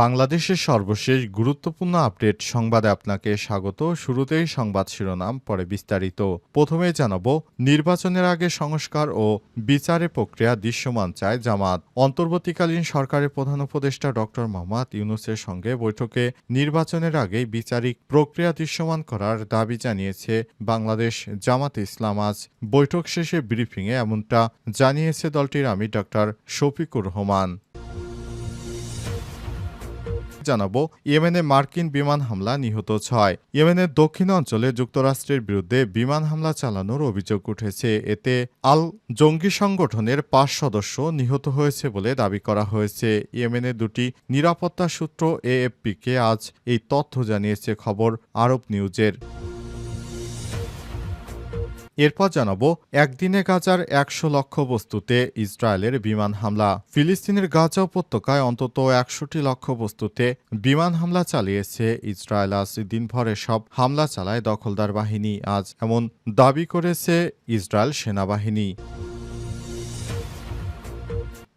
বাংলাদেশের সর্বশেষ গুরুত্বপূর্ণ আপডেট সংবাদে আপনাকে স্বাগত। শুরুতেই সংবাদ শিরোনাম, পরে বিস্তারিত। প্রথমে জানাব, নির্বাচনের আগে সংস্কার ও বিচারে প্রক্রিয়া দৃশ্যমান চায় জামাত। অন্তর্বর্তীকালীন সরকারের প্রধান উপদেষ্টা ডক্টর মোহাম্মদ ইউনুসের সঙ্গে বৈঠকে নির্বাচনের আগে বিচারিক প্রক্রিয়া দৃশ্যমান করার দাবি জানিয়েছে বাংলাদেশ জামাত ইসলাম। আজ বৈঠক শেষে ব্রিফিংয়ে এমনটা জানিয়েছে দলটির আমি ডক্টর শফিকুর রহমান। জানাব, ইয়েমেনে মার্কিন বিমান হামলা নিহত ছয়। ইয়েমেনের দক্ষিণ অঞ্চলে যুক্তরাষ্ট্রের বিরুদ্ধে বিমান হামলা চালানোর অভিযোগ উঠেছে। এতে আল জঙ্গি সংগঠনের পাঁচ সদস্য নিহত হয়েছে বলে দাবি করা হয়েছে। ইয়েমেনের দুটি নিরাপত্তা সূত্র এএফপিকে আজ এই তথ্য জানিয়েছে খবর আরব নিউজের। এরপর জানাব, একদিনে গাজার একশো লক্ষ বস্তুতে ইসরায়েলের বিমান হামলা। ফিলিস্তিনের গাজা উপত্যকায় অন্তত একশোটি লক্ষ বস্তুতে বিমান হামলা চালিয়েছে ইসরায়েল। আজ দিনভরে সব হামলা চালায় দখলদার বাহিনী। আজ এমন দাবি করেছে ইসরায়েল সেনাবাহিনী।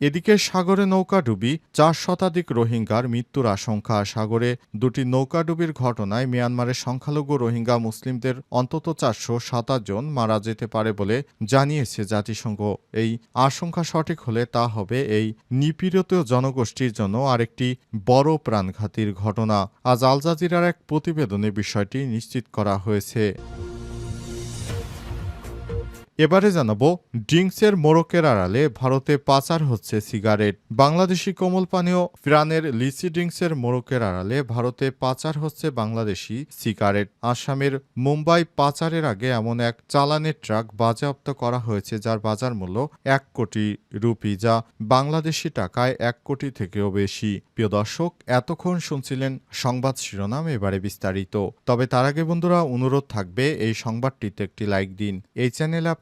এদিকে সাগরে নৌকাডুবি চার শতাধিক রোহিঙ্গার মৃত্যুর আশঙ্কা। সাগরে দুটি নৌকাডুবির ঘটনায় মিয়ানমারের সংখ্যালঘু রোহিঙ্গা মুসলিমদের অন্তত চারশো সাতাশ জন মারা যেতে পারে বলে জানিয়েছে জাতিসংঘ। এই আশঙ্কা সঠিক হলে তা হবে এই নিপীড়িত জনগোষ্ঠীর জন্য আরেকটি বড় প্রাণঘাতীর ঘটনা। আজ আল জাজিরার এক প্রতিবেদনে বিষয়টি নিশ্চিত করা হয়েছে। এবারে জানাব, ড্রিঙ্কসের মোড়কের আড়ালে ভারতে পাচার হচ্ছে সিগারেট। বাংলাদেশি কোমল পানীয় ফিরানের লিচি ড্রিঙ্কসের মোড়কের আড়ালে ভারতে পাচার হচ্ছে বাংলাদেশি সিগারেট। আসামের মুম্বাই পাচারের আগে এমন এক চালানের ট্রাক বাজেয়াপ্ত করা হয়েছে, যার বাজার মূল্য এক কোটি রুপি, যা বাংলাদেশি টাকায় এক কোটি থেকেও বেশি। প্রিয় দর্শক, এতক্ষণ শুনছিলেন সংবাদ শিরোনাম, এবারে বিস্তারিত। তবে তার আগে বন্ধুরা, অনুরোধ থাকবে এই সংবাদটিতে একটি লাইক দিন। এই চ্যানেলে আপনি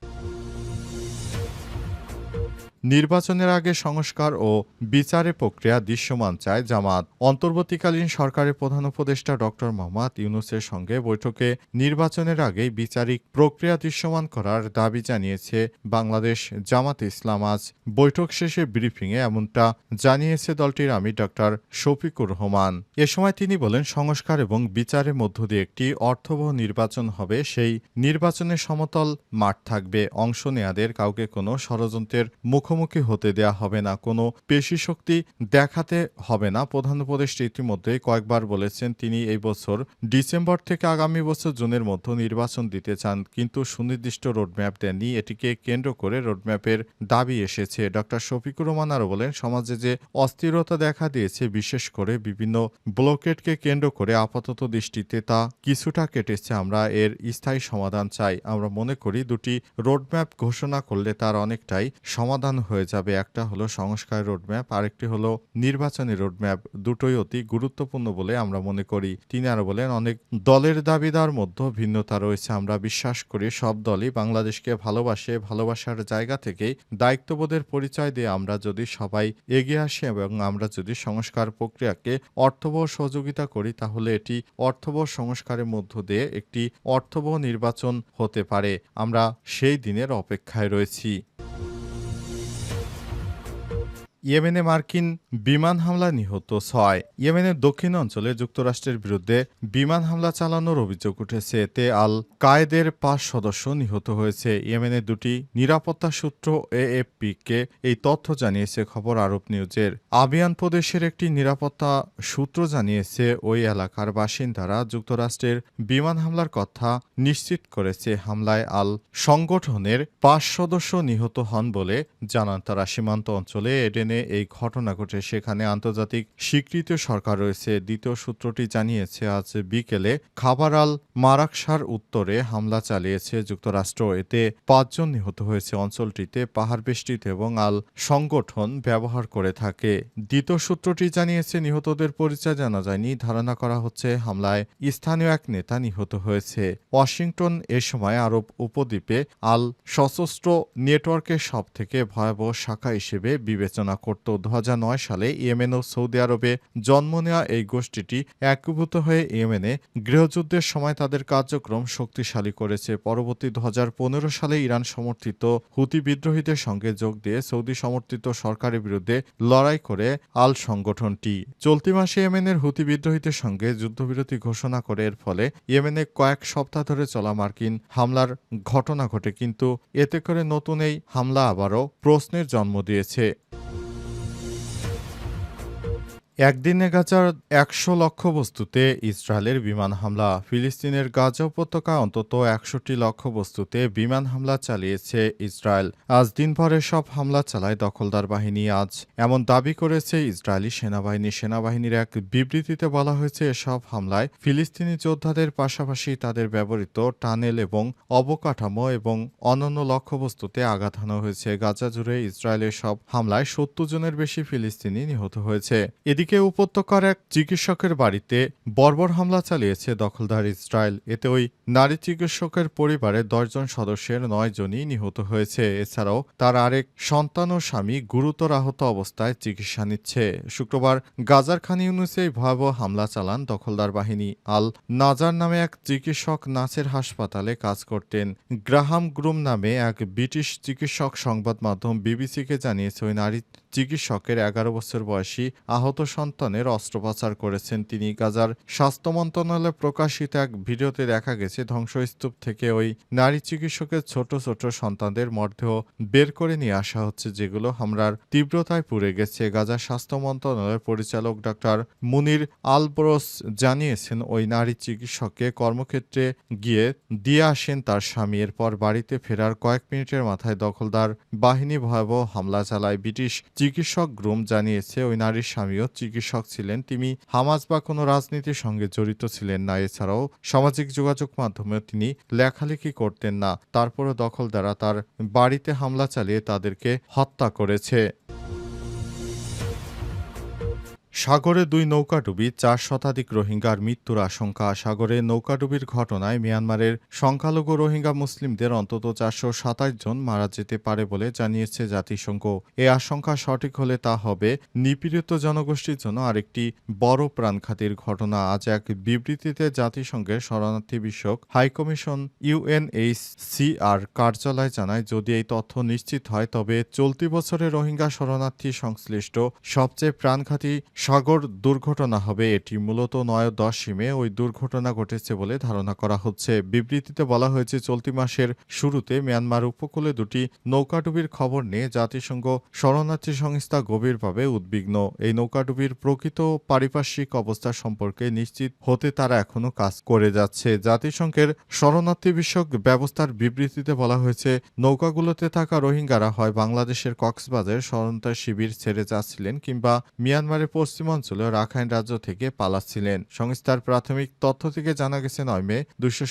নির্বাচনের আগে সংস্কার ও বিচারে প্রক্রিয়া দৃশ্যমান চায় জামাত। অন্তর্বর্তীকালীন সরকারের প্রধান উপদেষ্টা ডক্টর মোহাম্মদ ইউনুসের সঙ্গে বৈঠকে নির্বাচনের আগেই বিচারিক প্রক্রিয়া দৃশ্যমান করার দাবি জানিয়েছে বাংলাদেশ জামাত ইসলাম। আজ বৈঠক শেষে ব্রিফিংয়ে এমনটা জানিয়েছে দলটির আমি ডক্টর শফিকুর রহমান। এ সময় তিনি বলেন, সংস্কার এবং বিচারের মধ্য দিয়ে একটি অর্থবহ নির্বাচন হবে, সেই নির্বাচনে সমতল মাঠ থাকবে। অংশ নেয়াদের কাউকে কোনো ষড়যন্ত্রের মুখোমুখি হতে দেয়া হবে না, কোনো পেশি শক্তি দেখাতে হবে না। প্রধান উপদেষ্টা ইতিমধ্যেই কয়েকবার বলেছেন, তিনি এই বছর ডিসেম্বর থেকে আগামী বছর জুনের মধ্যে নির্বাচন দিতে চান, কিন্তু সুনির্দিষ্ট রোডম্যাপ দেননি। এটিকে কেন্দ্র করে রোডম্যাপের দাবি এসেছে। ডক্টর শফিকুর রহমান আরও বলেন, সমাজে যে অস্থিরতা দেখা দিয়েছে, বিশেষ করে বিভিন্ন ব্লকেটকে কেন্দ্র করে আপাতত দৃষ্টিতে তা কিছুটা কেটেছে। আমরা এর স্থায়ী সমাধান চাই। আমরা মনে করি, দুটি রোডম্যাপ ঘোষণা করলে তার অনেকটাই সমাধান হয়ে যাবে। একটা হলো সংস্কার রোডম্যাপ আরেকটি হলো নির্বাচনী রোডম্যাপ দুটোই অতি গুরুত্বপূর্ণ বলে আমরা মনে করি। তিনি আরও বলেন, অনেক দলের দাবিদার মধ্যে ভিন্নতা রয়েছে। আমরা বিশ্বাস করি সব দলই বাংলাদেশকে ভালোবাসে, ভালোবাসার জায়গা থেকেই দায়িত্ববোধের পরিচয় দিয়ে আমরা যদি সবাই এগিয়ে আসি এবং আমরা যদি সংস্কার প্রক্রিয়াকে অর্থবহ সহযোগিতা করি, তাহলে এটি অর্থবহ সংস্কারের মধ্য দিয়ে একটি অর্থবহ নির্বাচন হতে পারে। আমরা সেই দিনের অপেক্ষায় রয়েছি। ইয়েমেনে মার্কিন বিমান হামলা নিহত ছয়। ইয়েমেনের দক্ষিণ অঞ্চলে যুক্তরাষ্ট্রের বিরুদ্ধে বিমান হামলা চালানোর অভিযোগ উঠেছে। এতে আল কায়েদের পাঁচ সদস্য নিহত হয়েছে। ইয়েমেনের দুটি নিরাপত্তা সূত্র এএফপিকে এই তথ্য জানিয়েছে খবর আরব নিউজের। আবিয়ান প্রদেশের একটি নিরাপত্তা সূত্র জানিয়েছে, ওই এলাকার বাসিন্দারা যুক্তরাষ্ট্রের বিমান হামলার কথা নিশ্চিত করেছে। হামলায় আল সংগঠনের পাঁচ সদস্য নিহত হন বলে জানান তারা। সীমান্ত অঞ্চলে এডেন ইয়েমেনে এই ঘটনা ঘটে। সেখানে আন্তর্জাতিক স্বীকৃত সরকার রয়েছে। দ্বিতীয় সূত্রটি জানিয়েছে, আজ বিকেলে খাবার আল মারাকসার উত্তরে হামলা চালিয়েছে যুক্তরাষ্ট্র। এতে পাঁচজন নিহত হয়েছে। অঞ্চলটিতে পাহাড় বেষ্টিত এবং আল সংগঠন ব্যবহার করে থাকে। দ্বিতীয় সূত্রটি জানিয়েছে, নিহতদের পরিচয় জানা যায়নি। ধারণা করা হচ্ছে, হামলায় স্থানীয় এক নেতা নিহত হয়েছে। ওয়াশিংটন এ সময় আরব উপদ্বীপে আল সশস্ত্র নেটওয়ার্কের সব থেকে ভয়াবহ শাখা হিসেবে বিবেচনা করত। দু হাজার নয় সালে ইয়েমেন ও সৌদি আরবে জন্ম নেওয়া এই গোষ্ঠীটি একীভূত হয়ে ইয়েমেনে গৃহযুদ্ধের সময় তাদের কার্যক্রম শক্তিশালী করেছে। পরবর্তী দু হাজার পনেরো সালে ইরান সমর্থিত হুতি বিদ্রোহীদের সঙ্গে যোগ দিয়ে সৌদি সমর্থিত সরকারের বিরুদ্ধে লড়াই করে আল সংগঠনটি। চলতি মাসে ইয়েমেনের হুতি বিদ্রোহীদের সঙ্গে যুদ্ধবিরতি ঘোষণা করে এর ফলে ইয়েমেনে কয়েক সপ্তাহ ধরে চলা মার্কিন হামলার ঘটনা ঘটে, কিন্তু এতে করে নতুন এই হামলা আবারও প্রশ্নের জন্ম দিয়েছে। একদিনে গাজার একশো লক্ষ্যবস্তুতে ইসরায়েলের বিমান হামলা। ফিলিস্তিনের গাজা উপত্যকায় অন্তত একশোটি লক্ষ্যবস্তুতে বিমান হামলা চালিয়েছে ইসরায়েল। আজ দিনভরে সব হামলা চালায় দখলদার বাহিনী। আজ এমন দাবি করেছে ইসরায়েলি সেনাবাহিনী। সেনাবাহিনীর এক বিবৃতিতে বলা হয়েছে, এসব হামলায় ফিলিস্তিনি যোদ্ধাদের পাশাপাশি তাদের ব্যবহৃত টানেল এবং অবকাঠামো এবং অন্যান্য লক্ষ্যবস্তুতে আঘাত হানো হয়েছে। গাজা জুড়ে ইসরায়েলের সব হামলায় সত্তর জনের বেশি ফিলিস্তিনি নিহত হয়েছে। এদিকে উপত্যকার এক চিকিৎসকের বাড়িতে বর্বর হামলা চালিয়েছে দখলদার ইসরায়েল। এতে ওই নারী চিকিৎসকের পরিবারের দশজন সদস্যের নয় জনই নিহত হয়েছে। এছাড়াও তার আরেক সন্তান ও স্বামী গুরুতর আহত অবস্থায় চিকিৎসা নিচ্ছে। শুক্রবার গাজার খান ইউনুসে ভয়াবহ হামলা চালান দখলদার বাহিনী। আল নাজার নামে এক চিকিৎসক নাচের হাসপাতালে কাজ করতেন। গ্রাহাম গ্রুম নামে এক ব্রিটিশ চিকিৎসক সংবাদ মাধ্যম বিবিসিকে জানিয়েছে, ওই নারী চিকিৎসকের এগারো বছর বয়সী আহত সন্তানের অস্ত্রোপচার করেছেন তিনি। গাজার স্বাস্থ্য মন্ত্রণালয়ে প্রকাশিত এক ভিডিওতে দেখা গেছে, ধ্বংসস্তূপ থেকে ওই নারী চিকিৎসকের ছোট ছোট সন্তানদের মধ্যেও বের করে নিয়ে আসা হচ্ছে, যেগুলো হামলার তীব্রতায় পুড়ে গেছে। গাজা স্বাস্থ্য মন্ত্রণালয়ের পরিচালক ডক্টর মুনির আলবরস জানিয়েছেন, ওই নারী চিকিৎসককে কর্মক্ষেত্রে গিয়ে দিয়ে আসেন তার স্বামী। এরপর বাড়িতে ফেরার কয়েক মিনিটের মাথায় দখলদার বাহিনী ভয়াবহ হামলা চালায়। ব্রিটিশ চিকিৎসক গ্রুম জানিয়েছে, ওই নারীর স্বামীও চিকিৎসক ছিলেন। তিনি হামাজ বা কোনো রাজনীতির সঙ্গে জড়িত ছিলেন না। এছাড়াও সামাজিক যোগাযোগ মাধ্যমে তিনি লেখালেখি করতেন না। তারপরও দ্বারা তার বাড়িতে হামলা চালিয়ে তাদেরকে হত্যা করেছে। সাগরে দুই নৌকাডুবি, চার শতাধিক রোহিঙ্গার মৃত্যুর আশঙ্কা। সাগরে নৌকাডুবির ঘটনায় মিয়ানমারের সংখ্যালঘু রোহিঙ্গা মুসলিমদের অন্তত চারশো সাতাশ জন মারা যেতে পারে বলে জানিয়েছে জাতিসংঘ। এ আশঙ্কা সঠিক হলে তা হবে নিপীড়িত জনগোষ্ঠীর জন্য আরেকটি বড় প্রাণঘাতীর ঘটনা। আজ এক বিবৃতিতে জাতিসংঘের শরণার্থী বিষয়ক হাইকমিশন ইউএনএইচসিআর কার্যালয় জানায়, যদি এই তথ্য নিশ্চিত হয়, তবে চলতি বছরে রোহিঙ্গা শরণার্থী সংশ্লিষ্ট সবচেয়ে প্রাণঘাতী সাগর দুর্ঘটনা হবে, এটি মূলত নয় ও দশ সীমে ওই দুর্ঘটনা ঘটেছে বলে ধারণা করা হচ্ছে। বিবৃতিতে বলা হয়েছে, চলতি মাসের শুরুতে মিয়ানমার উপকূলে দুটি নৌকাডুবির খবর নিয়ে জাতিসংঘ শরণার্থী সংস্থা গভীরভাবে উদ্বিগ্ন। এই নৌকাডুবির প্রকৃত পারিপার্শ্বিক অবস্থা সম্পর্কে নিশ্চিত হতে তারা এখনও কাজ করে যাচ্ছে। জাতিসংঘের শরণার্থী বিষয়ক ব্যবস্থার বিবৃতিতে বলা হয়েছে, নৌকাগুলোতে থাকা রোহিঙ্গারা হয় বাংলাদেশের কক্সবাজার শরণার্থী শিবির ছেড়ে যাচ্ছিলেন কিংবা মিয়ানমারের পশ্চিমাঞ্চলে রাখাইন রাজ্য থেকে পালাচ্ছিলেন। সংস্থার প্রাথমিক তথ্য থেকে জানা গেছে, নয় মে দুশো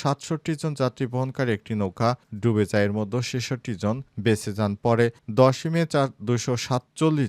জন যাত্রী বহনকারী একটি নৌকা ডুবে যায় এর মধ্যে ছেষট্টি জন বেঁচে যান। পরে দশই মে, চার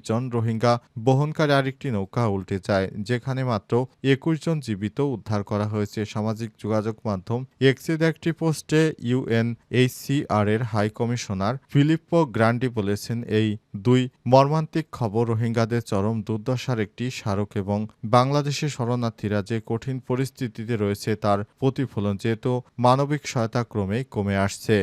জন রোহিঙ্গা বহনকারী আরেকটি নৌকা উল্টে যায়, যেখানে মাত্র একুশ জন জীবিত উদ্ধার করা হয়েছে। সামাজিক যোগাযোগ মাধ্যম এক্সের একটি পোস্টে ইউএন এইচসিআর এর হাই কমিশনার ফিলিপ্পো গ্রান্ডি বলেছেন, এই দুই, মর্মান্তিক খবর রোহিঙ্গাদের চরম দুর্দশার একটি স্মারক এবং বাংলাদেশের শরণার্থীরা যে কঠিন পরিস্থিতিতে রয়েছে তার প্রতিফলন যেহেতু মানবিক সহায়তা ক্রমেই কমে আসছে।